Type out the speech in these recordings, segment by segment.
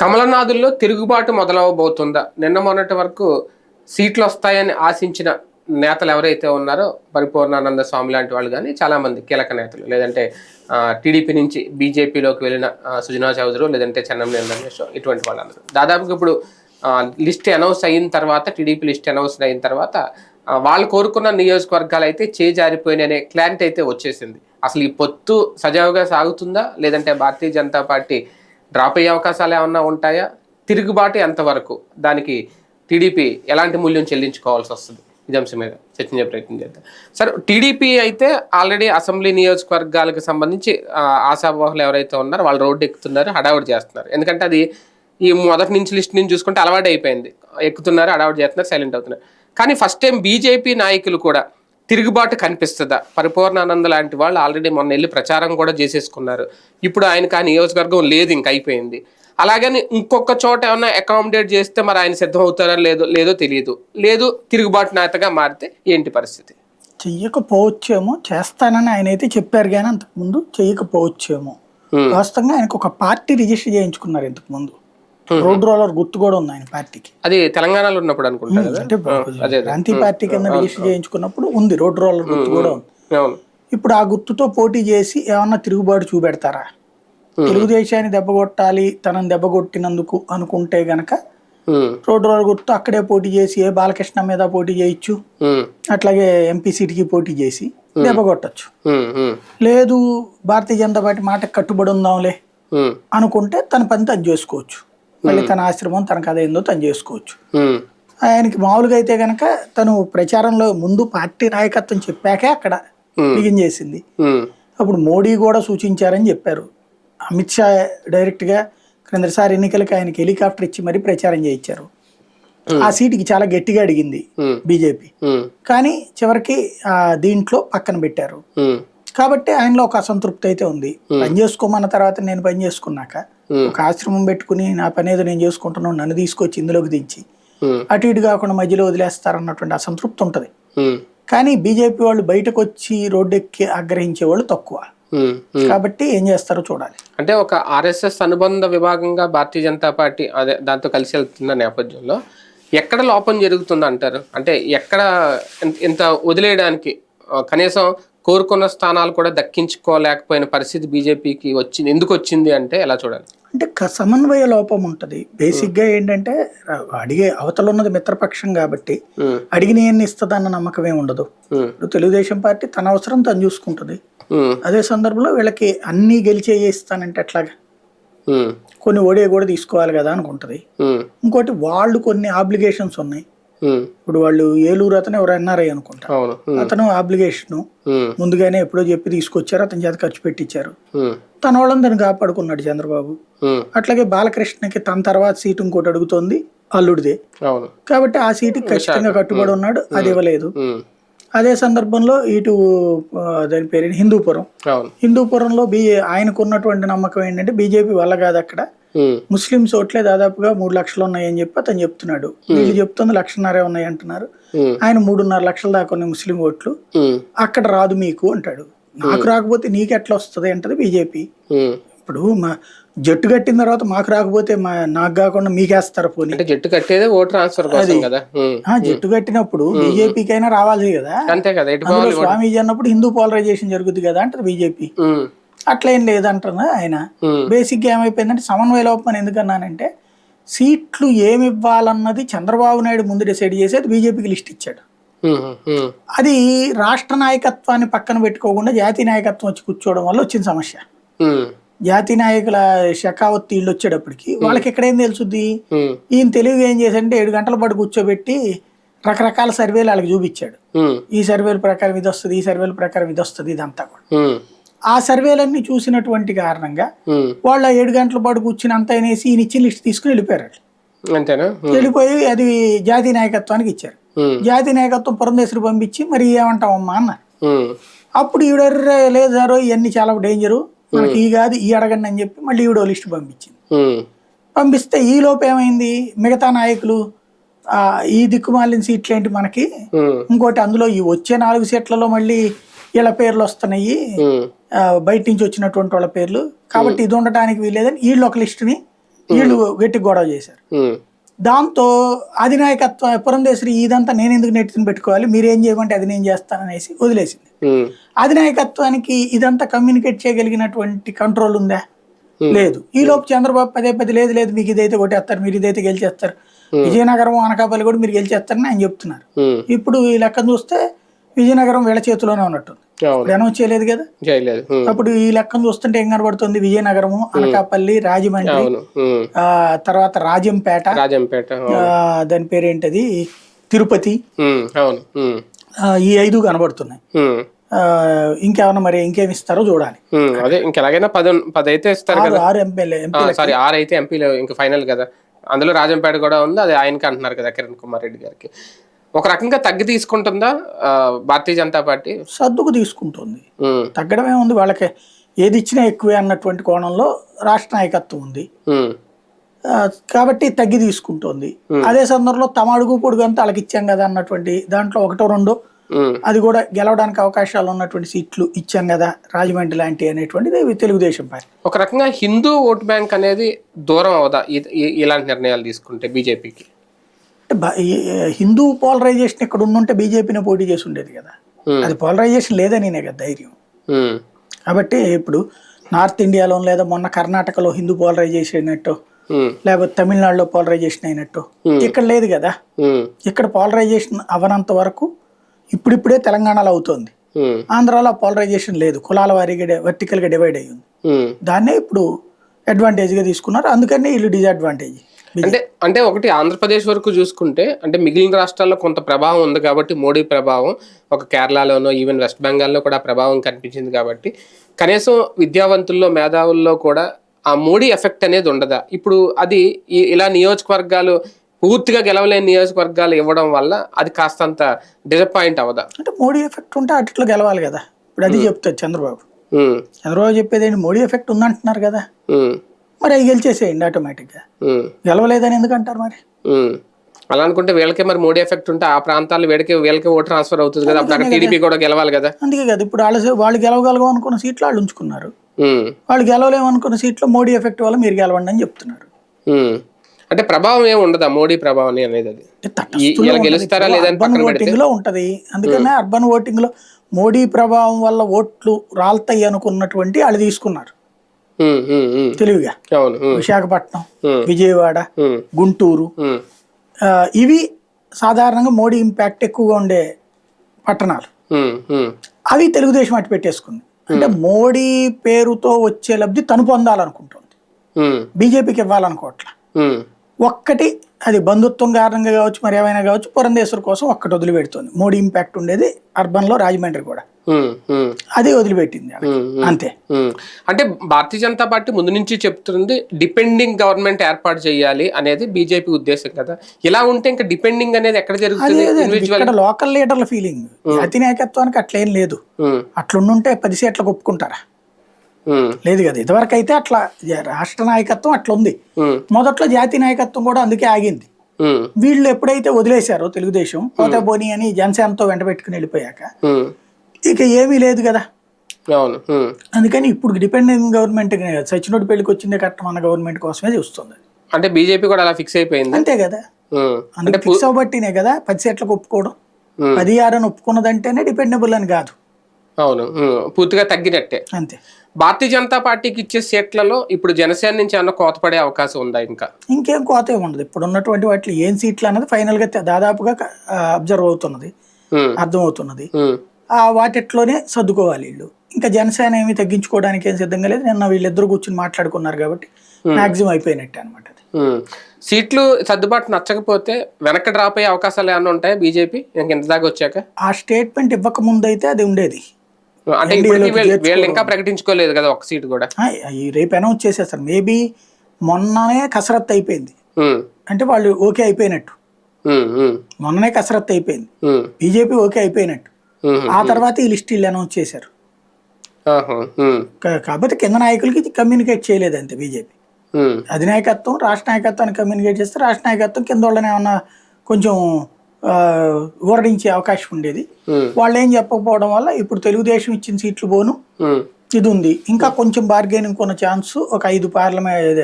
కమలనాథుల్లో తిరుగుబాటు మొదలవబోతుందా? నిన్న మొన్నటి వరకు సీట్లు వస్తాయని ఆశించిన నేతలు ఎవరైతే ఉన్నారో పరిపూర్ణానంద స్వామి లాంటి వాళ్ళు కానీ చాలామంది కీలక నేతలు. లేదంటే టీడీపీ నుంచి బీజేపీలోకి వెళ్ళిన సుజనా చౌదరి లేదంటే చెన్నంనేని రమేష్ ఇటువంటి వాళ్ళందరూ. దాదాపుగా ఇప్పుడు లిస్ట్ అనౌన్స్ అయిన తర్వాత టీడీపీ లిస్ట్ అనౌన్స్ అయిన తర్వాత వాళ్ళు కోరుకున్న నియోజకవర్గాలు అయితే చేజారిపోయిననే క్లారిటీ అయితే వచ్చేసింది. అసలు ఈ పొత్తు సజావుగా సాగుతుందా? లేదంటే భారతీయ జనతా పార్టీ డ్రాప్ అయ్యే అవకాశాలు ఏమన్నా ఉంటాయా? తిరుగుబాటు ఎంతవరకు? దానికి టీడీపీ ఎలాంటి మూల్యం చెల్లించుకోవాల్సి వస్తుంది? ఇది అంశం మీద చర్చించే ప్రయత్నం చేద్దాం. సార్ టీడీపీ అయితే ఆల్రెడీ అసెంబ్లీ నియోజకవర్గాలకు సంబంధించి ఆ, ఎవరైతే ఉన్నారో వాళ్ళు రోడ్డు ఎక్కుతున్నారు హడావుడి చేస్తున్నారు. ఎందుకంటే అది ఈ మొదటి నుంచి లిస్ట్ నుంచి చూసుకుంటే అలవాటు అయిపోయింది ఎక్కుతున్నారు హడావుడి చేస్తున్నారు సైలెంట్ అవుతున్నారు. కానీ ఫస్ట్ టైం బీజేపీ నాయకులు కూడా తిరుగుబాటు కనిపిస్తుందా? పరిపూర్ణానంద లాంటి వాళ్ళు ఆల్రెడీ మొన్న వెళ్ళి ప్రచారం కూడా చేసేసుకున్నారు. ఇప్పుడు ఆయనకు ఆ నియోజకవర్గం లేదు ఇంక అయిపోయింది. అలాగని ఇంకొక చోట ఏమన్నా అకామిడేట్ చేస్తే మరి ఆయన సిద్ధం అవుతారో లేదో లేదో తెలియదు. లేదు తిరుగుబాటు నేతగా మారితే ఏంటి పరిస్థితి? చెయ్యకపోవచ్చేమో చేస్తానని ఆయన అయితే చెప్పారు కానీ అంతకుముందు చెయ్యకపోవచ్చేమో. వాస్తవంగా ఆయనకు ఒక పార్టీ రిజిస్టర్ చేయించుకున్నారు ఇంతకు ముందు రోడ్ రోలర్ గుర్తు కూడా ఉంది ఆయన పార్టీకి. అది తెలంగాణలో ఉన్నప్పుడు అనుకుంటా కదా? అంటే అదే క్రాంతి పార్టీ కింద రిజిస్టర్ చేయించుకున్నప్పుడు ఉంది రోడ్ రోలర్ గుర్తు కూడా ఉంది. ఇప్పుడు ఆ గుర్తుతో పోటీ చేసి ఏమన్నా తిరుగుబాటు చూపెడతారా? తెలుగుదేశాన్ని దెబ్బ కొట్టాలి తనని దెబ్బ కొట్టినందుకు అనుకుంటే గనక రోడ్ రోలర్ గుర్తు అక్కడే పోటీ చేసి ఏ బాలకృష్ణ మీద పోటీ చేయొచ్చు అట్లాగే ఎంపీ సీట్కి పోటీ చేసి దెబ్బ కొట్టచ్చు. ఉమ్, ఉమ్, లేదు భారతీయ జనతా పార్టీ మాటకు కట్టుబడి ఉందాంలే అనుకుంటే తన పని తను చేసుకోవచ్చు. మళ్ళీ తన ఆశ్రమం తన కథ ఏందో తను చేసుకోవచ్చు. ఆయనకి మామూలుగా అయితే కనుక తను ప్రచారంలో ముందు పార్టీ నాయకత్వం చెప్పాకే అక్కడ బిగిన్ చేసింది. అప్పుడు మోడీ కూడా సూచించారని చెప్పారు. అమిత్ షా డైరెక్ట్గా క్రిందసారి ఎన్నికలకి ఆయనకి హెలికాప్టర్ ఇచ్చి మరీ ప్రచారం చేయించారు. ఆ సీటుకి చాలా గట్టిగా అడిగింది బీజేపీ. కానీ చివరికి ఆ దీంట్లో పక్కన పెట్టారు. కాబట్టి ఆయనలో ఒక అసంతృప్తి అయితే ఉంది. పని చేసుకోమన్న తర్వాత నేను పని చేసుకున్నాక ఒక ఆశ్రమం పెట్టుకుని నా పని ఏదో నేను చేసుకుంటున్నాను నన్ను తీసుకొచ్చి ఇందులోకి దించి. అటు ఇటు కాకుండా మధ్యలో వదిలేస్తారన్నటువంటి అసంతృప్తి ఉంటుంది. కానీ బీజేపీ వాళ్ళు బయటకు వచ్చి రోడ్డు ఎక్కి ఆగ్రహించే వాళ్ళు తక్కువ. కాబట్టి ఏం చేస్తారో చూడాలి. అంటే ఒక ఆర్ఎస్ఎస్ అనుబంధ విభాగంగా భారతీయ జనతా పార్టీ అదే దాంతో కలిసి వెళ్తున్న నేపథ్యంలో ఎక్కడ లోపం జరుగుతుంది అంటారు? అంటే ఎక్కడ ఇంత- వదిలేయడానికి కనీసం కోరుకున్న స్థానాలు కూడా దక్కించుకోలేకపోయిన పరిస్థితి బీజేపీకి వచ్చింది ఎందుకు వచ్చింది అంటే ఎలా చూడాలి? అంటే సమన్వయ లోపం ఉంటుంది. బేసిక్గా ఏంటంటే అడిగే అవతల ఉన్నది మిత్రపక్షం కాబట్టి అడిగిన ఎన్ని ఇస్తుందన్న నమ్మకం ఏమి ఉండదు ఇప్పుడు తెలుగుదేశం పార్టీ తన అవసరం తను చూసుకుంటుంది. అదే సందర్భంలో వీళ్ళకి అన్నీ గెలిచే ఇస్తానంటే ఎట్లాగా? కొన్ని ఓడే కూడా తీసుకోవాలి కదా అనుకుంటది. ఇంకోటి వాళ్ళు కొన్ని ఆబ్లిగేషన్స్ ఉన్నాయి. ఇప్పుడు వాళ్ళు ఏలూరు అతను ఎవరు ఎన్ఆర్ఐ అనుకుంటా. అతను ఆబ్లిగేషన్ ముందుగానే ఎప్పుడో చెప్పి తీసుకొచ్చారు అతని చేత ఖర్చు పెట్టించారు తన వాళ్ళని తను కాపాడుకున్నాడు చంద్రబాబు. అట్లాగే బాలకృష్ణకి తన తర్వాత సీటు ఇంకోటి అడుగుతోంది అల్లుడిదే. కాబట్టి ఆ సీటుకి ఖచ్చితంగా కట్టుబడి ఉన్నాడు అది ఇవ్వలేదు. అదే సందర్భంలో ఇటు దాని పేరు హిందూపురం. హిందూపురంలో బీ ఆయనకు ఉన్నటువంటి నమ్మకం ఏంటంటే బీజేపీ వల్ల కాదు అక్కడ. ముస్లిమ్స్ ఓట్లే దాదాపుగా మూడు లక్షలు ఉన్నాయని చెప్పి అతను చెప్తున్నాడు. వీళ్ళు చెప్తుంది లక్షన్నరే ఉన్నాయి అంటున్నారు. ఉమ్, ఆయన మూడున్నర లక్షల దాకా ఉన్నాయి ముస్లిం ఓట్లు. అక్కడ రాదు మీకు అంటాడు. నాకు రాకపోతే నీకు ఎట్లా వస్తుంది అంటది బీజేపీ. ఇప్పుడు మా జట్టు కట్టిన తర్వాత మాకు రాకపోతే మా నాకు కాకుండా మీకేస్తారు పోనీ. అంటే జట్టు కట్టేదే ఓట్ ట్రాన్స్ఫర్ కదా. జట్టు కట్టినప్పుడు బీజేపీకి అయినా రావాలి కదా. అంతే కదా స్వామీజీ అన్నప్పుడు హిందూ పోలరైజేషన్ జరుగుతుంది కదా అంటది బీజేపీ. అట్లేం లేదంటున్నా ఆయన. ఉమ్, బేసిక్గా ఏమైపోయిందంటే సమన్వయ లోపం ఎందుకన్నానంటే సీట్లు ఏమి ఇవ్వాలన్నది చంద్రబాబు నాయుడు ముందు డిసైడ్ చేసి అది బీజేపీకి లిస్ట్ ఇచ్చాడు. అది రాష్ట్ర నాయకత్వాన్ని పక్కన పెట్టుకోకుండా జాతీయ నాయకత్వం వచ్చి కూర్చోవడం వల్ల వచ్చిన సమస్య. జాతీయ నాయకుల షకావత్ వీళ్ళు వచ్చేటప్పటికి వాళ్ళకి ఎక్కడేం తెలుసుద్ది? ఈయన తెలివి ఏం చేశాడంటే ఏడు గంటల పాటు కూర్చోబెట్టి రకరకాల సర్వేలు వాళ్ళకి చూపించాడు. ఈ సర్వేల ప్రకారం ఇది వస్తుంది ఈ సర్వేల ప్రకారం ఇది వస్తుంది ఇదంతా కూడా. ఆ సర్వేలన్నీ చూసినటువంటి కారణంగా. వాళ్ళు ఏడు గంటల పాటు కూర్చుని అంతా అనేసి ఈయన ఇచ్చిన లిస్ట్ తీసుకుని వెళ్ళిపోయారు వాళ్ళు. అంతేనా వెళ్ళిపోయి అది జాతీయ నాయకత్వానికి ఇచ్చారు. జాతీయ నాయకత్వం పురంధేశ్వరి పంపించి మరి ఏమంటావమ్మా అన్న అప్పుడు ఈవిడర్రే లేదు సార్ ఇవన్నీ చాలా డేంజరు. మనకి ఈ కాదు ఈ అడగండి అని చెప్పి మళ్ళీ ఈవిడ లిస్ట్ పంపించింది. పంపిస్తే ఈ లోపు ఏమైంది? మిగతా నాయకులు ఈ దిక్కుమాలిన సీట్లు ఏంటి మనకి? ఇంకోటి అందులో ఈ వచ్చే నాలుగు సీట్లలో మళ్ళీ వీళ్ళ పేర్లు వస్తున్నాయి. బయట నుంచి వచ్చినటువంటి వాళ్ళ పేర్లు. కాబట్టి ఇది ఉండటానికి వీల్లేదని వీళ్ళు ఒక లిస్టుని వీళ్ళు గట్టి గొడవ చేశారు. దాంతో అధినాయకత్వం పురంధేశ్వరి ఇదంతా నేను ఎందుకు నెట్టిని పెట్టుకోవాలి? మీరు ఏం చేయమంటే అది నేను చేస్తాననేసి వదిలేసింది. ఉమ్, అధినాయకత్వానికి ఇదంతా కమ్యూనికేట్ చేయగలిగినటువంటి కంట్రోల్ ఉందా? లేదు. ఈ లోపు చంద్రబాబు పదే పదే లేదు లేదు మీకు ఇదైతే కొట్టేస్తారు మీరు ఇదైతే గెలిచేస్తారు. విజయనగరం అనకాపల్లి కూడా మీరు గెలిచేస్తారని ఆయన చెప్తున్నారు. ఇప్పుడు ఈ లెక్కను చూస్తే విజయనగరం వీళ్ళ చేతిలోనే ఉన్నట్టుంది. అనౌన్స్ చేయలేదు కదా? చేయలేదు. అప్పుడు ఈ లెక్కను చూస్తుంటే ఏం కనబడుతుంది? విజయనగరము అనకాపల్లి రాజమండ్రి అవును. ఉమ్, ఆ తర్వాత రాజంపేట రాజంపేట దాని పేరేంటది? తిరుపతి. అవును. ఈ ఐదు కనబడుతున్నాయి. ఇంకేమన్నా మరి ఇంకేమి ఇస్తారో చూడాలి. అదే ఇంకెలాగైనా పది పది అయితే ఇస్తారు కదా. ఆరు ఎంపీలే సారీ ఆరు అయితే ఎంపీలు ఇంకా ఫైనల్ కదా. అందులో రాజంపేట కూడా ఉంది? అది ఆయనకి అంటున్నారు కదా కిరణ్ కుమార్ రెడ్డి గారికి. ఒక రకంగా తగ్గి తీసుకుంటుందా భారతీయ జనతా పార్టీ? సర్దుకు తీసుకుంటుంది. తగ్గడమే ఉంది వాళ్ళకి. ఏది ఇచ్చినా ఎక్కువే అన్నటువంటి కోణంలో రాష్ట్ర నాయకత్వం ఉంది. కాబట్టి తగ్గి తీసుకుంటోంది. అదే సందర్భంలో తమ అడుగు పొడుగు అంతా వాళ్ళకి ఇచ్చాం కదా అన్నటువంటి దాంట్లో ఒకటో రెండో అది కూడా గెలవడానికి అవకాశాలు ఉన్నటువంటి సీట్లు ఇచ్చాం కదా రాజమండ్రి లాంటి అనేటువంటిది తెలుగుదేశం పార్టీ. ఒక రకంగా హిందూ ఓట్ బ్యాంక్ అనేది దూరం అవదా ఇలాంటి నిర్ణయాలు తీసుకుంటే బీజేపీకి? హిందూ పోలరైజేషన్ ఇక్కడ ఉండుంటే బీజేపీని పోటీ చేసి ఉండేది కదా. అది పోలరైజేషన్ లేదని కదా ధైర్యం. కాబట్టి ఇప్పుడు నార్త్ ఇండియాలో లేదా మొన్న కర్ణాటకలో హిందూ పోలరైజేషన్ అయినట్టు లేకపోతే తమిళనాడులో పోలరైజేషన్ అయినట్టు ఇక్కడ లేదు కదా. ఇక్కడ పోలరైజేషన్ అవనంత వరకు ఇప్పుడిప్పుడే తెలంగాణలో అవుతోంది. ఆంధ్రాలో పోలరైజేషన్ లేదు. కులాల వారీగా వర్టికల్గా డివైడ్ అయ్యి ఉంది దాన్నే ఇప్పుడు అడ్వాంటేజ్గా తీసుకున్నారు. అందుకని వీళ్ళు డిజడ్వాంటేజ్ అంటే అంటే ఒకటి ఆంధ్రప్రదేశ్ వరకు చూసుకుంటే అంటే మిగిలిన రాష్ట్రాల్లో కొంత ప్రభావం ఉంది కాబట్టి మోడీ ప్రభావం ఒక కేరళలోనో ఈవెన్ వెస్ట్ బెంగాల్లో కూడా ప్రభావం కనిపించింది కాబట్టి. కనీసం విద్యావంతుల్లో మేధావుల్లో కూడా ఆ మోడీ ఎఫెక్ట్ అనేది ఉండదా? ఇప్పుడు అది ఇలా నియోజకవర్గాలు పూర్తిగా గెలవలేని నియోజకవర్గాలు ఇవ్వడం వల్ల అది కాస్తంత డిసప్పాయింట్ అవదా అంటే మోడీ ఎఫెక్ట్ ఉంటే అట్లా గెలవాలి కదా. ఇప్పుడు అది చెప్తారు చంద్రబాబు. చంద్రబాబు చెప్పేది మోడీ ఎఫెక్ట్ ఉందంటున్నారు కదా. మరి అవి గెలిచేసేయండి ఆటోమేటిక్గా గెలవలేదని ఎందుకు అంటారు మరి. అలా అనుకుంటే వీళ్ళకే మరి మోడీ ఎఫెక్ట్ ఉంటే ఆ ప్రాంతాలు వీళ్ళకి వీళ్ళకి ఓటు ట్రాన్స్ఫర్ అవుతుంది కదా. అప్పుడు టీడీపీ కూడా గెలవాలి కదా. అందుకే కదా. ఇప్పుడు వాళ్ళు వాళ్ళు గెలవగలగం అనుకున్న సీట్లు వాళ్ళు ఉంచుకున్నారు. వాళ్ళు గెలవలేము అనుకున్న సీట్లో మోడీ ఎఫెక్ట్ వల్ల మీరు గెలవండి అని చెప్తున్నారు. అంటే ప్రభావం ఏమి ఉండదా? మోడీ ప్రభావం అని అనేది అది. గెలుస్తారా అర్బన్ ఓటింగ్లో ఉంటది. అందుకనే అర్బన్ ఓటింగ్లో మోడీ ప్రభావం వల్ల ఓట్లు రాల్తాయి అనుకున్నటువంటి వాళ్ళు తీసుకున్నారు. తెలివిగా విశాఖపట్నం విజయవాడ గుంటూరు. ఇవి సాధారణంగా మోడీ ఇంపాక్ట్ ఎక్కువగా ఉండే పట్టణాలు. అవి తెలుగుదేశం అటు పెట్టేసుకుంది. అంటే మోడీ పేరుతో వచ్చే లబ్ధి తను పొందాలనుకుంటుంది. బీజేపీకి ఇవ్వాలనుకోవట్లా. ఒక్కటి అది బంధుత్వం కారణంగా కావచ్చు మరి ఏమైనా కావచ్చు పురంధేశ్వర్ కోసం ఒక్కటి వదిలిపెడుతుంది. మోడీ ఇంపాక్ట్ ఉండేది అర్బన్లో రాజమండ్రి కూడా. అది వదిలిపెట్టింది. అంతే. అంటే భారతీయ జనతా పార్టీ ముందు నుంచి చెప్తుంది డిపెండింగ్ గవర్నమెంట్ ఏర్పాటు చేయాలి అనేది బీజేపీ ఉద్దేశం కదా. ఇలా ఉంటే ఇంకా డిపెండింగ్ అనేది ఎక్కడ జరుగుతుంది? లోకల్ లీడర్ల ఫీలింగ్. అతి నాయకత్వానికి అట్లేం లేదు. అట్లుండుంటే పది సీట్లకు ఒప్పుకుంటారా? లేదు కదా. ఇదివరకు అయితే అట్లా రాష్ట్ర నాయకత్వం అట్లా ఉంది మొదట్లో జాతీయ నాయకత్వం కూడా అందుకే ఆగింది. వీళ్ళు ఎప్పుడైతే వదిలేశారో తెలుగుదేశం పోతే బోని అని జనసేనతో వెంట పెట్టుకుని వెళ్ళిపోయాక. ఇక ఏమీ లేదు కదా. అందుకని ఇప్పుడు డిపెండెంట్ గవర్నమెంట్ సచినోడి పెళ్ళికి వచ్చిందే కట్టం అన్న గవర్నమెంట్ కోసమే చూస్తుంది అంటే బీజేపీ కూడా అలా ఫిక్స్ అయిపోయింది. అంతే కదా. అందుకే ఫిక్స్ అవ్వబట్టినే కదా పది సీట్లకు ఒప్పుకోవడం. పది ఆరు అని ఒప్పుకున్నదంటేనే డిపెండబుల్ అని కాదు. అవును. పూర్తిగా తగ్గినట్టే. అంతే. భారతీయ జనతా పార్టీకి ఇచ్చే సీట్లలో ఇప్పుడు జనసేన నుంచి ఏమన్నా కోత పడే అవకాశం ఉందా ఇంకా? ఇంకేం కోత ఉండదు. ఇప్పుడు ఉన్నటువంటి వాటిలో ఏం సీట్లు అన్నది ఫైనల్గా తె- దాదాపుగా అబ్జర్వ్ అవుతున్నది. అర్థమవుతున్నది. ఆ వాటిట్లోనే సర్దుకోవాలి వీళ్ళు. ఇంకా జనసేన ఏమి తగ్గించుకోవడానికి ఏం సిద్ధంగా లేదు నిన్న వీళ్ళిద్దరు కూర్చుని మాట్లాడుకున్నారు కాబట్టి మాక్సిమం అయిపోయినట్టే అనమాట అది. సీట్లు సర్దుబాటు నచ్చకపోతే వెనక్కి డ్రాప్ అయ్యే అవకాశాలు ఏమైనా ఉంటాయా బీజేపీ? ఇంక ఇంత దాకా వచ్చాక? ఆ స్టేట్మెంట్ ఇవ్వక ముందు అయితే అది ఉండేది. అంటే వీళ్ళు ఇంకా ప్రకటించుకోలేదు కదా ఒక సీట్ కూడా. రేపు అనౌన్స్ చేసేస్తారు. మేబీ మొన్ననే కసరత్తు అయిపోయింది. అంటే వాళ్ళు ఓకే అయిపోయినట్టు. మొన్ననే కసరత్తు అయిపోయింది. బీజేపీ ఓకే అయిపోయినట్టు. ఆ తర్వాత ఈ లిస్ట్ వీళ్ళు అనౌన్స్ చేశారు. ఆహా, ఉమ్, కా- కాకపోతే కింద నాయకులకి ఇది కమ్యూనికేట్ చేయలేదు అంతే బీజేపీ. అధినాయకత్వం రాష్ట్ర నాయకత్వాన్ని కమ్యూనికేట్ చేస్తే రాష్ట్ర నాయకత్వం కింద వాళ్ళని ఏమన్నా కొంచెం ఊరడించే అవకాశం ఉండేది. వాళ్ళు ఏం చెప్పకపోవడం వల్ల ఇప్పుడు తెలుగుదేశం ఇచ్చిన సీట్లు పోను. ఇది ఉంది. ఇంకా కొంచెం బార్గెనింగ్ కొన్న ఛాన్స్ ఒక ఐదు పార్లమెంట్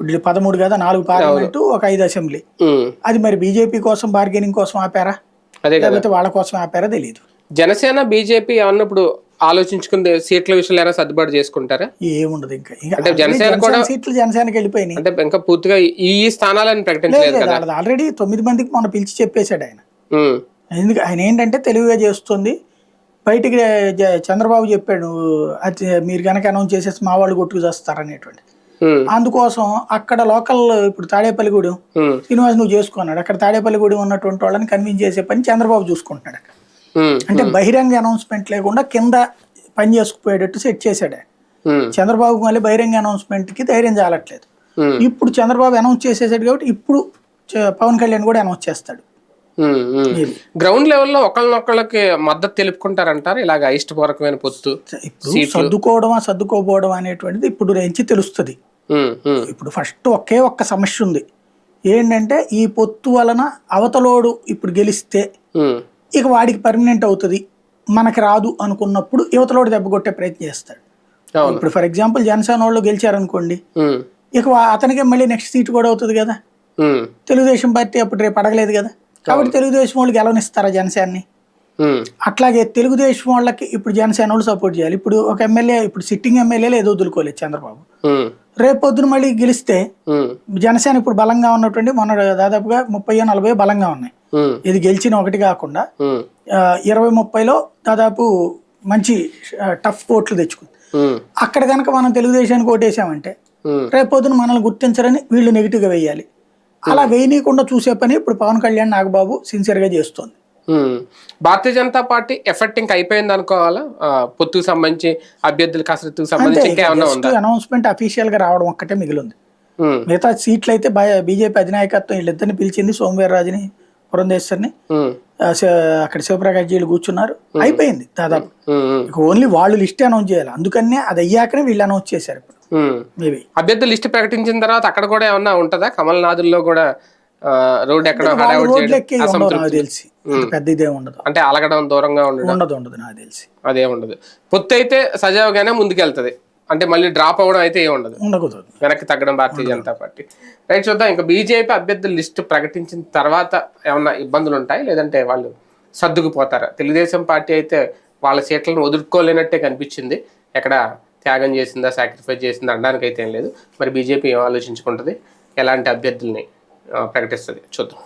ఇప్పుడు పదమూడు కదా నాలుగు పార్లమెంటు ఒక ఐదు అసెంబ్లీ అది మరి బీజేపీ కోసం బార్గెనింగ్ కోసం ఆపారా? లేకపోతే వాళ్ళ కోసం ఆపారా తెలియదు జనసేన బీజేపీ ఏమన్నప్పుడు ఆలోచించుకుంది సీట్ల విషయంలో ఏమైనా సర్దుబాటు చేసుకుంటారా? ఏముండదు ఇంకా. అంటే జనసేన కూడా- సీట్లు జనసేనకి వెళ్ళిపోయినాయి. అంటే ఇంకా పూర్తిగా ఈ స్థానాలని ప్రకటించలేదు కదా? ఆల్రెడీ తొమ్మిది మందికి మొన్న పిలిచి చెప్పేశాడు ఆయన. ఎందుకు ఆయన ఏంటంటే తెలివిగా చేస్తుంది. బయటికి చంద్రబాబు చెప్పాడు అది మీరు కనుక అనౌన్స్ చేసేసి మా వాళ్ళు కొట్టుకు చేస్తారనేటువంటి ఉమ్, అందుకోసం అక్కడ లోకల్ ఇప్పుడు తాడేపల్లిగూడెం శ్రీనివాస్ నువ్వు చేసుకున్నాడు. అక్కడ తాడేపల్లిగూడెం ఉన్నటువంటి వాళ్ళని కన్విన్స్ చేసే పని చంద్రబాబు చూసుకుంటున్నాడు అక్కడ. అంటే బహిరంగ అనౌన్స్మెంట్ లేకుండా కింద పని చేసుకుపోయేటట్టు సెట్ చేశాడు. చంద్రబాబు మళ్ళీ బహిరంగ అనౌన్స్మెంట్కి ధైర్యం చాలట్లేదు. ఇప్పుడు చంద్రబాబు అనౌన్స్ చేసేసాడు కాబట్టి ఇప్పుడు పవన్ కళ్యాణ్ కూడా అనౌన్స్ చేస్తాడు. గ్రౌండ్ లెవెల్లో ఒకళ్ళనొక్కళ్ళకి మద్దతు తెలుపుకుంటారంటారు? ఇలాగ ఇష్టపూర్వకమైన పొత్తు ఇప్పుడు సర్దుకోవడమా సర్దుకోపోవడం అనేటువంటిది ఇప్పుడు నుంచి తెలుస్తుంది ఇప్పుడు ఫస్ట్ ఒకే ఒక్క సమస్య ఉంది. ఏంటంటే ఈ పొత్తు వలన అవతలోడు ఇప్పుడు గెలిస్తే ఇక వాడికి పర్మనెంట్ అవుతుంది. మనకి రాదు అనుకున్నప్పుడు యువతలోడు దెబ్బ కొట్టే ప్రయత్నం చేస్తాడు. ఇప్పుడు ఫర్ ఎగ్జాంపుల్ జనసేన వాళ్ళు గెలిచారనుకోండి ఇక అతనికే మళ్ళీ నెక్స్ట్ సీట్ కూడా అవుతుంది కదా. తెలుగుదేశం పార్టీ అప్పుడు రేపు అడగలేదు కదా. కాబట్టి తెలుగుదేశం వాళ్ళు గెలవనిస్తారా జనసేనని? అట్లాగే తెలుగుదేశం వాళ్ళకి ఇప్పుడు జనసేన వాళ్ళు సపోర్ట్ చేయాలి. ఇప్పుడు ఒక ఎమ్మెల్యే ఇప్పుడు సిట్టింగ్ ఎమ్మెల్యేలు ఏదో వదులుకోలేదు చంద్రబాబు. రేపు పొద్దున మళ్ళీ గెలిస్తే జనసేన ఇప్పుడు బలంగా ఉన్నటువంటి మొన్న దాదాపుగా ముప్పై నలభై బలంగా ఉన్నాయి. ఇది గెలిచిన ఒకటి కాకుండా ఇరవై ముప్పైలో దాదాపు మంచి టఫ్ ఓట్లు తెచ్చుకుంది. అక్కడ కనుక మనం తెలుగుదేశానికి ఓటేసామంటే ఉమ్, రేపు పొద్దున మనల్ని గుర్తించరని వీళ్ళు నెగిటివ్గా వేయాలి. అలా వేయనీయకుండా చూసే పని ఇప్పుడు పవన్ కళ్యాణ్ నాగబాబు సిన్సియర్గా చేస్తోంది. ఉమ్. భారతీయ జనతా పార్టీ ఎఫెక్ట్ ఇంకా అయిపోయింది అనుకోవాలా? పొత్తుకు సంబంధించి అభ్యర్థుల కసరత్తుకు సంబంధించి ఉందా? అనౌన్స్మెంట్ అఫీషియల్గా రావడం ఒక్కటే మిగిలింది మిగతా సీట్లు అయితే బీజేపీ అధినాయకత్వం వీళ్ళిద్దరిని పిలిచింది సోమవీర్రాజుని పురంధేశ్వరిని అక్కడ శివప్రకాష్ జీలు కూర్చున్నారు. అయిపోయింది దాదాపు. ఇక ఓన్లీ వాళ్ళు లిస్ట్ అనౌన్స్ చేయాలి. అందుకనే అది అయ్యాకనే వీళ్ళు అనౌన్స్ చేశారు ఇప్పుడు. మేబీ. అభ్యర్థుల లిస్ట్ ప్రకటించిన తర్వాత అక్కడ కూడా ఏమన్నా ఉంటుందా? కమల్నాథుల్లో కూడా రోడ్ ఎక్కడ నాకు తెలిసి. పెద్ద ఇదే ఉండదు. అంటే అలగడం దూరంగా ఉండడం. ఉండదు ఉండదు నాకు తెలిసి. అదే ఉండదు. పొత్తు అయితే సజావుగానే ముందుకెళ్తది. అంటే మళ్ళీ డ్రాప్ అవ్వడం అయితే ఏం ఉండదు. ఉండకూడదు. వెనక్కి తగ్గడం భారతీయ జనతా పార్టీ. రైట్ చూద్దాం. ఇంకా బీజేపీ అభ్యర్థుల లిస్టు ప్రకటించిన తర్వాత ఏమన్నా ఇబ్బందులు ఉంటాయి? లేదంటే వాళ్ళు సర్దుకుపోతారా? తెలుగుదేశం పార్టీ అయితే వాళ్ళ సీట్లను వదులుకోలేనట్టే కనిపించింది. ఎక్కడ త్యాగం చేసిందా సాక్రిఫైస్ చేసిందా అనడానికి అయితే ఏం లేదు. మరి బీజేపీ ఏం ఆలోచించుకుంటుంది? ఎలాంటి అభ్యర్థుల్ని ప్రకటిస్తుంది? చూద్దాం.